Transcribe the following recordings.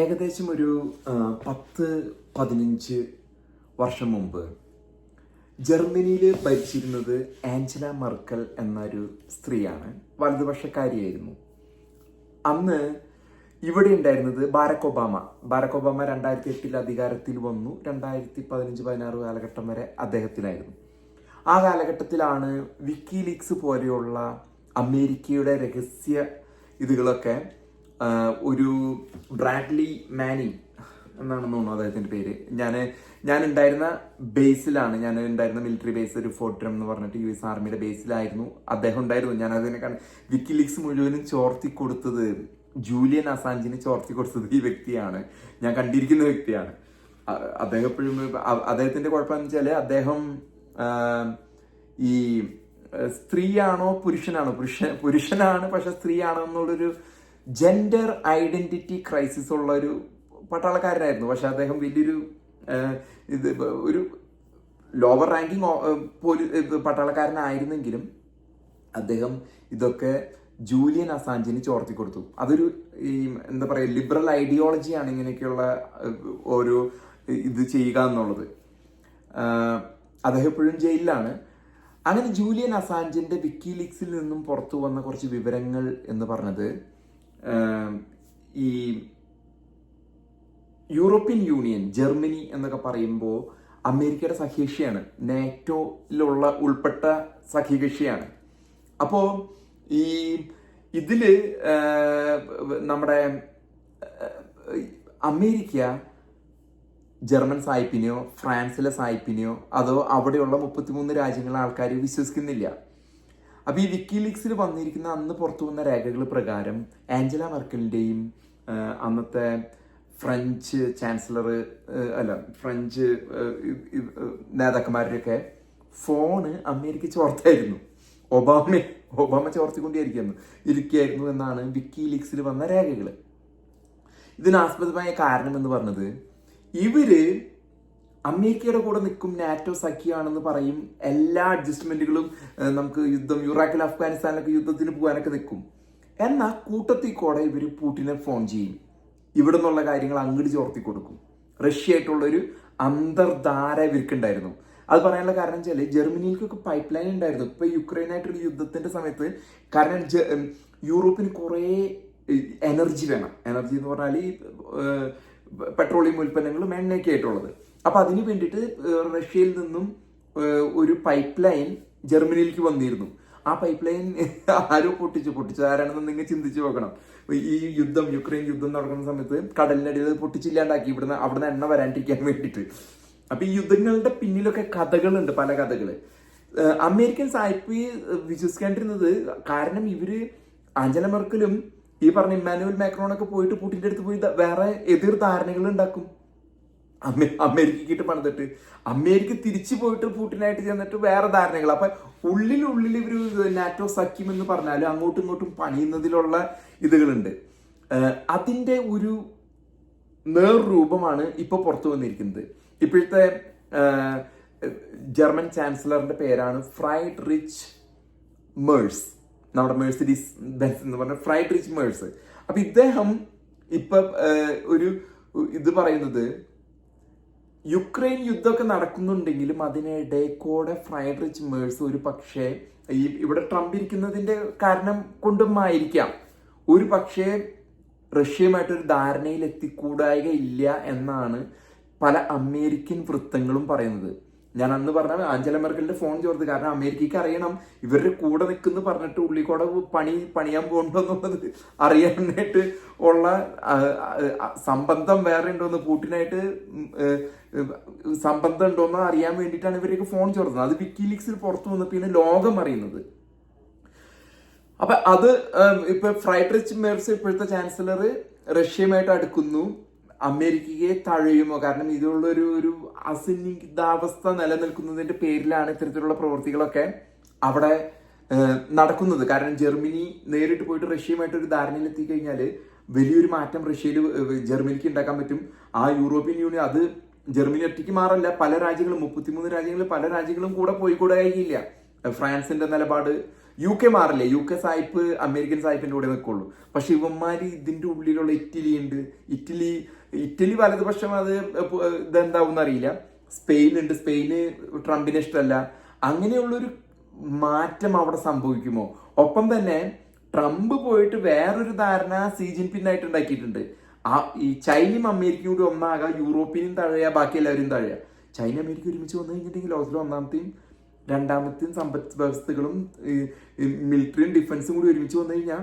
ഏകദേശം ഒരു പത്ത് പതിനഞ്ച് വർഷം മുമ്പ് ജർമ്മനിയിൽ ഭരിച്ചിരുന്നത് ആഞ്ചല മർക്കൽ എന്നൊരു സ്ത്രീയാണ്. വലതുപക്ഷക്കാരിയായിരുന്നു. അന്ന് ഇവിടെ ഉണ്ടായിരുന്നത് ബാരക് ഒബാമ. ബാരക് ഒബാമ രണ്ടായിരത്തി എട്ടിൽ അധികാരത്തിൽ വന്നു. രണ്ടായിരത്തി പതിനഞ്ച് പതിനാറ് കാലഘട്ടം വരെ അദ്ദേഹത്തിലായിരുന്നു ആ കാലഘട്ടത്തിലാണ് വിക്കി വിക്കിലീക്സ് പോലെയുള്ള അമേരിക്കയുടെ രഹസ്യ ഇതുകളൊക്കെ ഒരു ബ്രാഡ്ലി മാനി എന്നാണ് തോന്നുന്നു അദ്ദേഹത്തിന്റെ പേര്. ഞാൻ ഞാൻ ഉണ്ടായിരുന്ന ബേസിലാണ്. ഞാൻ ഉണ്ടായിരുന്ന മിലിറ്ററി ബേസ് ഒരു ഫോർട്രം എന്ന് പറഞ്ഞിട്ട് യു എസ് ആർമിയുടെ ബേസിലായിരുന്നു അദ്ദേഹം ഉണ്ടായിരുന്നു. ഞാൻ അതിനെ കണ്ട് വിക്കിലീക്സ് മുഴുവനും ചോർത്തി കൊടുത്തത് ജൂലിയൻ അസാഞ്ചിന് ചോർത്തി കൊടുത്തത് ഈ വ്യക്തിയാണ്. ഞാൻ കണ്ടിരിക്കുന്ന വ്യക്തിയാണ്. അദ്ദേഹം എപ്പോഴും അദ്ദേഹത്തിന്റെ കുഴപ്പമെന്ന് വെച്ചാൽ അദ്ദേഹം ഈ സ്ത്രീയാണോ പുരുഷനാണോ? പുരുഷ പുരുഷനാണ് പക്ഷെ സ്ത്രീയാണോ എന്നുള്ളൊരു ജെൻഡർ ഐഡന്റിറ്റി ക്രൈസിസ് ഉള്ള ഒരു പട്ടാളക്കാരനായിരുന്നു. പക്ഷെ അദ്ദേഹം വലിയൊരു ഇത് ഒരു ലോവർ റാങ്കിങ് പോലീ ഇത് പട്ടാളക്കാരനായിരുന്നെങ്കിലും അദ്ദേഹം ഇതൊക്കെ ജൂലിയൻ അസാഞ്ചിന് ചോർത്തി കൊടുത്തു. അതൊരു ഈ എന്താ പറയുക ലിബറൽ ഐഡിയോളജിയാണ് ഇങ്ങനെയൊക്കെയുള്ള ഓരോ ഇത് ചെയ്യുക എന്നുള്ളത്. അദ്ദേഹം എപ്പോഴും ജയിലിലാണ്. അങ്ങനെ ജൂലിയൻ അസാഞ്ചിന്റെ വിക്കിലീക്സിൽ നിന്നും പുറത്തു വന്ന കുറച്ച് വിവരങ്ങൾ എന്ന് പറഞ്ഞത് ഈ യൂറോപ്യൻ യൂണിയൻ ജർമ്മനി എന്നൊക്കെ പറയുമ്പോൾ അമേരിക്കയുടെ സഖ്യകക്ഷിയാണ്. നാറ്റോയിലുള്ള ഉൾപ്പെട്ട സഖ്യകക്ഷിയാണ്. അപ്പോൾ ഈ ഇതിൽ നമ്മുടെ അമേരിക്ക ജർമ്മൻ സായിപ്പിനെയോ ഫ്രാൻസിലെ സായിപ്പിനെയോ അതോ അവിടെയുള്ള മുപ്പത്തിമൂന്ന് രാജ്യങ്ങളെ ആൾക്കാർ വിശ്വസിക്കുന്നില്ല. അപ്പൊ ഈ വിക്കിലീക്സിൽ വന്നിരിക്കുന്ന അന്ന് പുറത്തു വന്ന രേഖകൾ പ്രകാരം ആഞ്ചല മെർക്കലിന്റെയും അന്നത്തെ ഫ്രഞ്ച് ചാൻസലർ അല്ല ഫ്രഞ്ച് നേതാക്കന്മാരുടെയൊക്കെ ഫോണ് അമേരിക്ക ചോർത്തായിരുന്നു. ഒബാമ ഒബാമ ചോർത്തിക്കൊണ്ടിരിക്കുന്നു ഇരിക്കുകയായിരുന്നു എന്നാണ് വിക്കിലീക്സിൽ വന്ന രേഖകൾ ഇതിനാസ്പദമായ കാരണം എന്ന് പറഞ്ഞത് ഇവർ അമേരിക്കയുടെ കൂടെ നിൽക്കും നാറ്റോ സഖിയാണെന്ന് പറയും. എല്ലാ അഡ്ജസ്റ്റ്മെന്റുകളും നമുക്ക് യുദ്ധം യുറാക്കിൽ അഫ്ഗാനിസ്ഥാനിലൊക്കെ യുദ്ധത്തിന് പോകാനൊക്കെ നിൽക്കും. എന്നാൽ കൂട്ടത്തിൽ കൂടെ ഇവർ പൂട്ടിനെ ഫോൺ ചെയ്യും. ഇവിടെ നിന്നുള്ള കാര്യങ്ങൾ അങ്ങോട്ട് ചോർത്തി കൊടുക്കും. റഷ്യ ആയിട്ടുള്ള ഒരു അന്തർധാര ഇവർക്കുണ്ടായിരുന്നു. അത് പറയാനുള്ള കാരണം വെച്ചാൽ ജർമ്മനിയിലേക്കൊക്കെ പൈപ്പ് ലൈൻ ഉണ്ടായിരുന്നു. ഇപ്പൊ യുക്രൈനായിട്ടുള്ള യുദ്ധത്തിന്റെ സമയത്ത് കാരണം യൂറോപ്പിന് കുറേ എനർജി വേണം. എനർജി എന്ന് പറഞ്ഞാൽ പെട്രോളിയം ഉൽപ്പന്നങ്ങളും എണ്ണയൊക്കെ ആയിട്ടുള്ളത് അപ്പൊ അതിന് വേണ്ടിയിട്ട് റഷ്യയിൽ നിന്നും ഒരു പൈപ്പ് ലൈൻ ജർമ്മനിയിലേക്ക് വന്നിരുന്നു. ആ പൈപ്പ് ലൈൻ ആരോ പൊട്ടിച്ചു പൊട്ടിച്ചു. ആരാണെന്ന് നിങ്ങൾ ചിന്തിച്ചു നോക്കണം. ഈ യുദ്ധം യുക്രൈൻ യുദ്ധം നടക്കുന്ന സമയത്ത് കടലിനടിയിൽ പൊട്ടിച്ചില്ലാണ്ടാക്കി ഇവിടുന്ന് അവിടുന്ന് എണ്ണ വരാണ്ടിരിക്കാൻ വേണ്ടിയിട്ട്. അപ്പൊ ഈ യുദ്ധങ്ങളുടെ പിന്നിലൊക്കെ കഥകളുണ്ട് പല കഥകൾ അമേരിക്കൻ സായിപ്പ് വിശ്വസിക്കാണ്ടിരുന്നത് കാരണം ഇവർ ആഞ്ചല മെർക്കലും ഈ പറഞ്ഞ ഇമ്മാനുവൽ മാക്രോണൊക്കെ പോയിട്ട് പുട്ടിന്റെ അടുത്ത് പോയി വേറെ എതിർ ധാരണകൾ ഉണ്ടാക്കും. അമേ അമേരിക്കയ്ക്കിട്ട് പണിതിട്ട് അമേരിക്ക തിരിച്ചു പോയിട്ട് പുട്ടിനായിട്ട് ചെന്നിട്ട് വേറെ ധാരണകൾ അപ്പൊ ഉള്ളിലുള്ളിൽ ഇവർ നാറ്റോ സഖ്യം എന്ന് പറഞ്ഞാലും അങ്ങോട്ടും ഇങ്ങോട്ടും പണിയുന്നതിലുള്ള ഇതുകളുണ്ട്. അതിന്റെ ഒരു നേർരൂപമാണ് ഇപ്പോൾ പുറത്തു വന്നിരിക്കുന്നത്. ഇപ്പോഴത്തെ ജർമ്മൻ ചാൻസലറിന്റെ പേരാണ് ഫ്രൈഡ് റിച്ച് മേഴ്സ്. നമ്മുടെ മേഴ്സിഡീസ് ബെൻസ് എന്ന് പറഞ്ഞ ഫ്രൈഡ് റിച്ച് മേഴ്സ്. അപ്പൊ ഇദ്ദേഹം ഇപ്പൊ ഒരു ഇത് പറയുന്നത് യുക്രൈൻ യുദ്ധമൊക്കെ നടക്കുന്നുണ്ടെങ്കിലും അതിനിടെ കൂടെ ഫ്രൈഡ് റിച്ച് മേഴ്സ് ഒരു പക്ഷേ ഈ ഇവിടെ ട്രംപ് ഇരിക്കുന്നതിന്റെ കാരണം കൊണ്ടുമായിരിക്കാം. ഒരു പക്ഷേ റഷ്യയുമായിട്ടൊരു ധാരണയിൽ എത്തിക്കൂടായ ഇല്ല എന്നാണ് പല അമേരിക്കൻ വൃത്തങ്ങളും പറയുന്നത്. ഞാൻ അന്ന് പറഞ്ഞ ആഞ്ചല മെർക്കലിന്റെ ഫോൺ ചോർത്ത്. കാരണം അമേരിക്കയ്ക്ക് അറിയണം. ഇവരുടെ കൂടെ നിൽക്കുന്നു പറഞ്ഞിട്ട് ഉള്ളിക്കോടെ പണി പണിയാൻ പോകണ്ടോ അറിയാനായിട്ട് ഉള്ള സംബന്ധം വേറെ ഉണ്ടോന്ന് പൂട്ടിനായിട്ട് സംബന്ധം ഉണ്ടോന്ന് അറിയാൻ വേണ്ടിയിട്ടാണ് ഇവരൊക്കെ ഫോൺ ചോർത്തുന്നത്. അത് വിക്കിലീക്സിൽ പുറത്തു പിന്നെ ലോകം അറിയുന്നത്. അപ്പൊ അത് ഇപ്പൊ ഫ്രൈഡ് റിച്ച് മേഴ്സ് ഇപ്പോഴത്തെ ചാൻസലർ റഷ്യയുമായിട്ട് അടുക്കുന്നു. അമേരിക്കയെ തഴയുമോ? കാരണം ഇതിലുള്ള ഒരു ഒരു അസന്നിഗ്ധാവസ്ഥ നിലനിൽക്കുന്നതിന്റെ പേരിലാണ് ഇത്തരത്തിലുള്ള പ്രവൃത്തികളൊക്കെ അവിടെ നടക്കുന്നത്. കാരണം ജർമ്മനി നേരിട്ട് പോയിട്ട് റഷ്യയുമായിട്ട് ഒരു ധാരണയിൽ എത്തിക്കഴിഞ്ഞാൽ വലിയൊരു മാറ്റം റഷ്യയിൽ ജർമ്മനിക്ക് ഉണ്ടാക്കാൻ പറ്റും. ആ യൂറോപ്യൻ യൂണിയൻ അത് ജർമ്മനി ഒറ്റയ്ക്ക് മാറല്ല. പല രാജ്യങ്ങളും മുപ്പത്തിമൂന്ന് രാജ്യങ്ങളിൽ പല രാജ്യങ്ങളും കൂടെ പോയി കൂടെ കഴിയില്ല ഫ്രാൻസിന്റെ നിലപാട് യു കെ മാറില്ലേ? യു കെ സായിപ്പ് അമേരിക്കൻ സായിപ്പിന്റെ കൂടെ നിൽക്കുള്ളൂ പക്ഷെ ഇവന്മാര് ഇതിന്റെ ഉള്ളിലുള്ള ഇറ്റലി ഉണ്ട്. ഇറ്റലി ഇറ്റലി വലതുപക്ഷം അത് ഇതെന്താവും അറിയില്ല. സ്പെയിൻ ഉണ്ട് സ്പെയിന് ട്രംപിന് ഇഷ്ടമല്ല. അങ്ങനെയുള്ളൊരു മാറ്റം അവിടെ സംഭവിക്കുമോ? ഒപ്പം തന്നെ ട്രംപ് പോയിട്ട് വേറൊരു ധാരണ സി ജിൻപിൻ ആയിട്ട് ഉണ്ടാക്കിയിട്ടുണ്ട്. ആ ഈ ചൈനയും അമേരിക്കയും കൂടി ഒന്നാകാം യൂറോപ്പിനും തഴയുക ബാക്കി എല്ലാവരും തഴയുക ചൈന അമേരിക്ക ഒരുമിച്ച് വന്നു കഴിഞ്ഞിട്ടുണ്ടെങ്കിൽ ലോകത്തിലെ ഒന്നാമത്തെയും രണ്ടാമത്തെയും സമ്പദ് വ്യവസ്ഥകളും മിലിറ്ററിയും ഡിഫൻസും കൂടി ഒരുമിച്ച് വന്നു കഴിഞ്ഞാൽ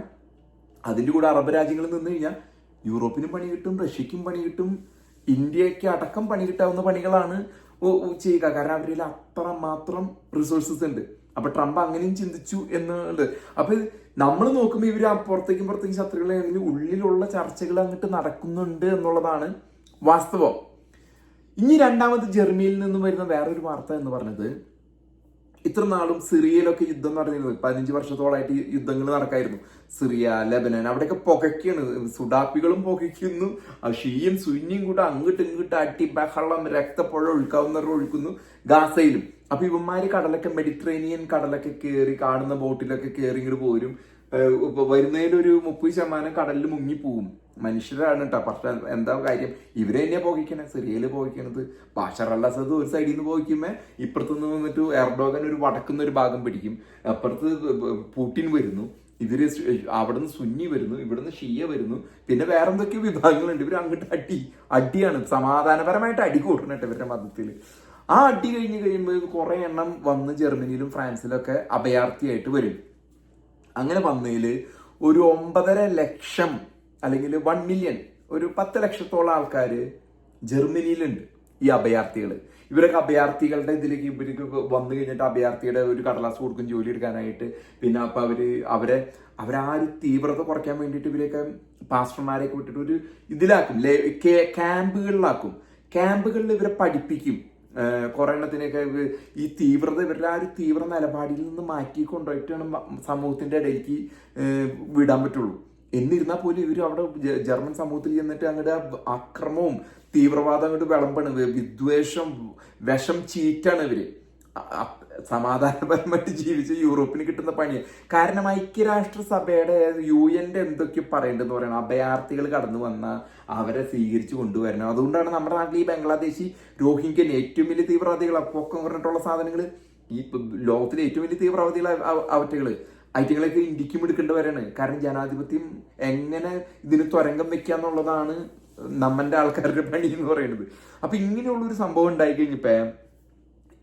അതിന്റെ കൂടെ അറബ് രാജ്യങ്ങളിൽ നിന്ന് കഴിഞ്ഞാൽ യൂറോപ്പിനും പണി കിട്ടും റഷ്യക്കും പണി കിട്ടും ഇന്ത്യയ്ക്ക് അടക്കം പണി കിട്ടാവുന്ന പണികളാണ് ചെയ്യുക. കാരണം അവരിൽ അത്ര മാത്രം റിസോഴ്സസ് ഉണ്ട്. അപ്പൊ ട്രംപ് അങ്ങനെയും ചിന്തിച്ചു എന്നുണ്ട്. അപ്പൊ നമ്മൾ നോക്കുമ്പോൾ ഇവർ പുറത്തേക്കും പുറത്തേക്കും ശത്രുക്കളാണെങ്കിൽ ഉള്ളിലുള്ള ചർച്ചകൾ അങ്ങോട്ട് നടക്കുന്നുണ്ട് എന്നുള്ളതാണ് വാസ്തവം. ഇനി രണ്ടാമത് ജർമ്മനിയിൽ നിന്നും വരുന്ന വേറൊരു വാർത്ത എന്ന് പറഞ്ഞത് ഇത്ര നാളും സിറിയയിലൊക്കെ യുദ്ധം നടന്നിരുന്നു. പതിനഞ്ച് വർഷത്തോളമായിട്ട് യുദ്ധങ്ങൾ നടക്കായിരുന്നു. സിറിയ ലെബനൻ അവിടെയൊക്കെ പുകയ്ക്കാണ്. സുഡാപ്പികളും പുകയ്ക്കുന്നു. ഷീയും സുന്നിയും കൂടെ അങ്ങോട്ടും ഇങ്ങോട്ടും അട്ടി ബഹളം രക്തപ്പുഴ ഒഴുക്കാവുന്നവർ ഒഴുക്കുന്നു ഗാസയിലും. അപ്പൊ ഇവന്മാര് കടലൊക്കെ മെഡിറ്ററേനിയൻ കടലൊക്കെ കയറി കാണുന്ന ബോട്ടിലൊക്കെ കയറി ഇങ്ങോട്ട് പോരും. ഏഹ് ഒരു മുപ്പത് ശതമാനം കടലിൽ മുങ്ങിപ്പോവും. മനുഷ്യരാണ് കേട്ടോ പക്ഷെ എന്താ കാര്യം? ഇവരെ തന്നെയാണ് പോകിക്കണേ. സിറിയയിൽ പോകിക്കണത്. ബാഷർ അൽ ഒരു സൈഡിൽ നിന്ന് പോകിക്കുമ്പോൾ ഇപ്പുറത്ത് നിന്ന് വന്നിട്ട് എർഡോഗൻ ഒരു വടക്കുന്ന ഒരു ഭാഗം പിടിക്കും. അപ്പുറത്ത് പൂട്ടിൻ വരുന്നു. ഇവർ അവിടുന്ന് സുന്നി വരുന്നു. ഇവിടുന്ന് ഷിയ വരുന്നു. പിന്നെ വേറെ എന്തൊക്കെയോ വിഭാഗങ്ങളുണ്ട്? ഇവർ അങ്ങോട്ട് അടി അടിയാണ്. സമാധാനപരമായിട്ട് അടി കൂട്ടണം കേട്ടോ ഇവരുടെ മതത്തിൽ ആ അടി കഴിഞ്ഞ് കഴിയുമ്പോൾ കുറേ എണ്ണം വന്ന് ജർമ്മനിയിലും ഫ്രാൻസിലൊക്കെ അഭയാർത്ഥിയായിട്ട് വരും. അങ്ങനെ വന്നതിൽ ഒരു ഒമ്പതര ലക്ഷം അല്ലെങ്കിൽ വൺ മില്യൺ ഒരു പത്ത് ലക്ഷത്തോളം ആൾക്കാർ ജർമ്മനിയിലുണ്ട് ഈ അഭയാർത്ഥികൾ ഇവരൊക്കെ അഭയാർത്ഥികളുടെ ഇതിലേക്ക് ഇവർക്ക് വന്നു കഴിഞ്ഞിട്ട് അഭയാർത്ഥിയുടെ ഒരു കടലാസ് കൊടുക്കും ജോലി എടുക്കാനായിട്ട്. പിന്നെ അപ്പൊ അവർ അവരെ അവരാര് തീവ്രത കുറയ്ക്കാൻ വേണ്ടിയിട്ട് ഇവരെയൊക്കെ പാസ്റ്റർമാരെയൊക്കെ വിട്ടിട്ട് ഒരു ഇതിലാക്കും. ക്യാമ്പുകളിലാക്കും. ക്യാമ്പുകളിൽ ഇവരെ പഠിപ്പിക്കും. കുറെ എണ്ണത്തിനൊക്കെ ഈ തീവ്രത ഇവരുടെ ആ ഒരു തീവ്ര നിലപാടിൽ നിന്ന് മാറ്റി കൊണ്ടുപോയിട്ടാണ് സമൂഹത്തിന്റെ ഇടയിലേക്ക് വിടാൻ പറ്റുള്ളൂ. എന്നിരുന്നാൽ പോലും ഇവർ അവിടെ ജർമ്മൻ സമൂഹത്തിൽ ചെന്നിട്ട് അങ്ങോട്ട് അക്രമവും തീവ്രവാദം അങ്ങോട്ട് വിളമ്പാണ്. വിദ്വേഷം വിഷം ചീറ്റാണ് അ- സമാധാനപരമായിട്ട് ജീവിച്ച് യൂറോപ്പിന് കിട്ടുന്ന പണിയാണ് കാരണം ഐക്യരാഷ്ട്രസഭയുടെ യു എന്റെ എന്തൊക്കെ പറയേണ്ടതെന്ന് പറയണം. അഭയാർത്ഥികൾ കടന്നു വന്ന അവരെ സ്വീകരിച്ചു കൊണ്ടുവരണം. അതുകൊണ്ടാണ് നമ്മുടെ നാട്ടിൽ ഈ ബംഗ്ലാദേശി രോഹിംഗ്യൻ ഏറ്റവും വലിയ തീവ്രവാദികൾ പൊക്കം പറഞ്ഞിട്ടുള്ള സാധനങ്ങൾ ഈ ലോകത്തിലെ ഏറ്റവും വലിയ തീവ്രവാദികൾ അവറ്റകൾ ഐറ്റങ്ങളൊക്കെ ഇന്ത്യക്കും എടുക്കേണ്ടവരാണ് കാരണം ജനാധിപത്യം എങ്ങനെ ഇതിന് തുരങ്കം വെക്കാന്നുള്ളതാണ് നമ്മന്റെ ആൾക്കാരുടെ പണി എന്ന് പറയുന്നത്. അപ്പൊ ഇങ്ങനെയുള്ള ഒരു സംഭവം ഉണ്ടായി കഴിഞ്ഞപ്പോ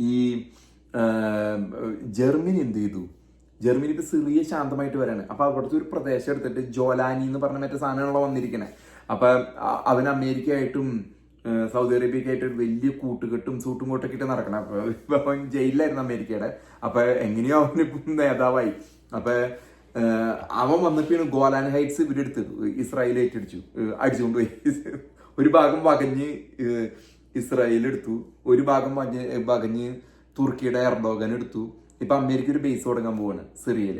ഈ ജർമ്മനി എന്ത് ചെയ്തു? ജർമ്മനി ഇപ്പൊ സിറിയ ശാന്തമായിട്ട് വരാണ്. അപ്പൊ അവിടുത്തെ ഒരു പ്രദേശം എടുത്തിട്ട് ജോലാനി എന്ന് പറഞ്ഞ മറ്റേ സാധനങ്ങളോ വന്നിരിക്കണേ. അപ്പൊ അവന് അമേരിക്കയായിട്ടും സൗദി അറേബ്യക്കായിട്ട് വലിയ കൂട്ടുകെട്ടും സൂട്ടും കൂട്ടൊക്കെ ഇട്ട് നടക്കണം. അപ്പൊ ഇപ്പൊ അവൻ ജയിലിലായിരുന്നു അമേരിക്കയുടെ. അപ്പൊ എങ്ങനെയോ അവനിപ്പം നേതാവായി. അപ്പൊ അവൻ വന്നപ്പോഴാണ് ഗോലാൻ ഹൈറ്റ്സ് ഇവരെടുത്തത് ഇസ്രായേൽ ഏറ്റടിച്ചു ഏഹ് അടിച്ചുകൊണ്ട് പോയി. ഒരു ഭാഗം വകഞ്ഞ് ഇസ്രായേൽ എടുത്തു. ഒരു ഭാഗം വകഞ്ഞ് തുർക്കിയുടെ എർഡോഗൻ എടുത്തു. ഇപ്പൊ അമേരിക്ക ഒരു ബേസ് തുടങ്ങാൻ പോവാണ് സിറിയയിൽ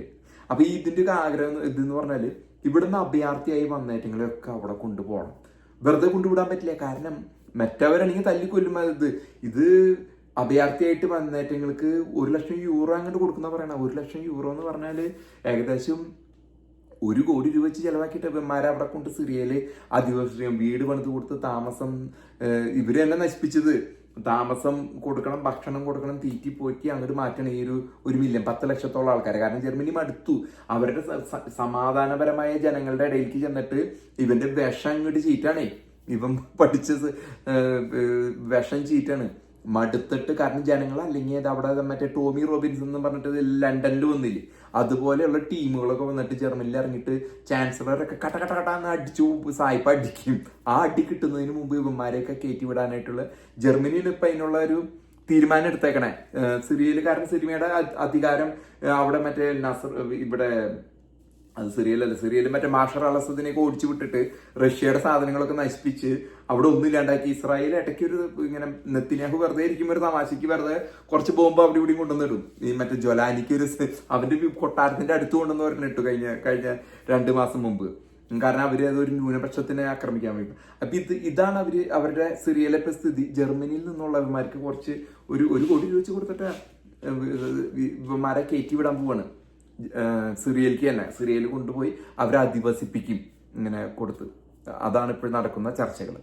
അപ്പൊ ഈ ഇതിന്റെ ഒരു ആഗ്രഹം ഇതെന്ന് പറഞ്ഞാൽ ഇവിടുന്ന് അഭയാർത്ഥിയായി വന്നേറ്റങ്ങളെയൊക്കെ അവിടെ കൊണ്ടുപോകണം. വെറുതെ കൊണ്ടുവിടാൻ പറ്റില്ല. കാരണം മറ്റവരാണെങ്കിൽ തല്ലിക്കൊല്ലും ഇത് ഇത് അഭയാർത്ഥിയായിട്ട് വന്നേറ്റങ്ങൾക്ക് ഒരു ലക്ഷം യൂറോ അങ്ങോട്ട് കൊടുക്കുന്ന പറയണ ഒരു ലക്ഷം യൂറോ എന്ന് പറഞ്ഞാൽ ഏകദേശം ഒരു കോടി രൂപ വെച്ച് ചെലവാക്കിയിട്ട് ഇവന്മാരെ അവിടെ കൊണ്ട് സിറിയയിൽ അധിവസിക്കും വീട് പണിത് കൊടുത്ത് താമസം ഇവരെല്ലാം ഇവർ നശിപ്പിച്ചത്. താമസം കൊടുക്കണം ഭക്ഷണം കൊടുക്കണം തീറ്റി പോറ്റി അങ്ങോട്ട് മാറ്റണം. ഈ ഒരു ഒരു മില്യൺ പത്ത് ലക്ഷത്തോളം ആൾക്കാർ കാരണം ജർമ്മനി മടുത്തു. അവരുടെ സമാധാനപരമായ ജനങ്ങളുടെ ഇടയിലേക്ക് ചെന്നിട്ട് ഇവന്റെ വിഷം അങ്ങോട്ട് ചീറ്റാണേ. ഇവൻ പഠിച്ച വിഷം ചീറ്റാണ്. മടുത്തിട്ട് കാരണം ജനങ്ങൾ അല്ലെങ്കിൽ അവിടെ മറ്റേ ടോമി റോബിൻസ് എന്ന് പറഞ്ഞിട്ട് ലണ്ടനിൽ വന്നില്ലേ? അതുപോലെയുള്ള ടീമുകളൊക്കെ വന്നിട്ട് ജർമ്മനിയിൽ ഇറങ്ങിയിട്ട് ചാൻസലറൊക്കെ കട്ട കട്ട കട്ട എന്ന് അടിച്ചു സായിപ്പ് അടിക്കും. ആ അടി കിട്ടുന്നതിന് മുമ്പ് ഇവന്മാരെയൊക്കെ കയറ്റി വിടാനായിട്ടുള്ള ജർമ്മനിയിൽ ഇപ്പൊ അതിനുള്ള ഒരു തീരുമാനം എടുത്തേക്കണേ. സിറിയയിൽ കാരണം സിറിയയുടെ അധികാരം അവിടെ മറ്റേ നസർ ഇവിടെ അത് സിറിയലല്ല സിറിയയിൽ മറ്റേ മാഷർ അലസദിനെയൊക്കെ ഓടിച്ചു വിട്ടിട്ട് റഷ്യയുടെ സാധനങ്ങളൊക്കെ നശിപ്പിച്ച് അവിടെ ഒന്നും ഇല്ലാണ്ടാക്കി ഇസ്രായേൽ ഇടയ്ക്ക് ഒരു ഇങ്ങനെ നെത്തിനാഹു വെറുതെ ഇരിക്കുമ്പോൾ ഒരു തമാശയ്ക്ക് വെറുതെ കുറച്ച് ബോംബ് അവിടെ ഇവിടെയും കൊണ്ടുവന്നിടും. ഈ മറ്റേ ജ്വലാനിക്ക് ഒരു അവന്റെ കൊട്ടാരത്തിന്റെ അടുത്ത് കൊണ്ടുവന്ന് പറഞ്ഞിട്ടു കഴിഞ്ഞ കഴിഞ്ഞ രണ്ട് മാസം മുമ്പ്. കാരണം അവർ അതൊരു ന്യൂനപക്ഷത്തിനെ ആക്രമിക്കാൻ വേണ്ടി. അപ്പൊ ഇത് ഇതാണ് അവർ അവരുടെ സിറിയയിലെ സ്ഥിതി. ജർമ്മനിയിൽ നിന്നുള്ളവന്മാർക്ക് കുറച്ച് ഒരു ഒരു കോടി രൂപ വെച്ച് കൊടുത്തിട്ട് ഇവന്മാരെ കയറ്റി വിടാൻ പോവാണ്. സിറിയയിലേക്ക് തന്നെ. സിറിയയിൽ കൊണ്ടുപോയി അവരെ അധിവസിപ്പിക്കും ഇങ്ങനെ കൊടുത്ത്. അതാണ് ഇപ്പോൾ നടക്കുന്ന ചർച്ചകൾ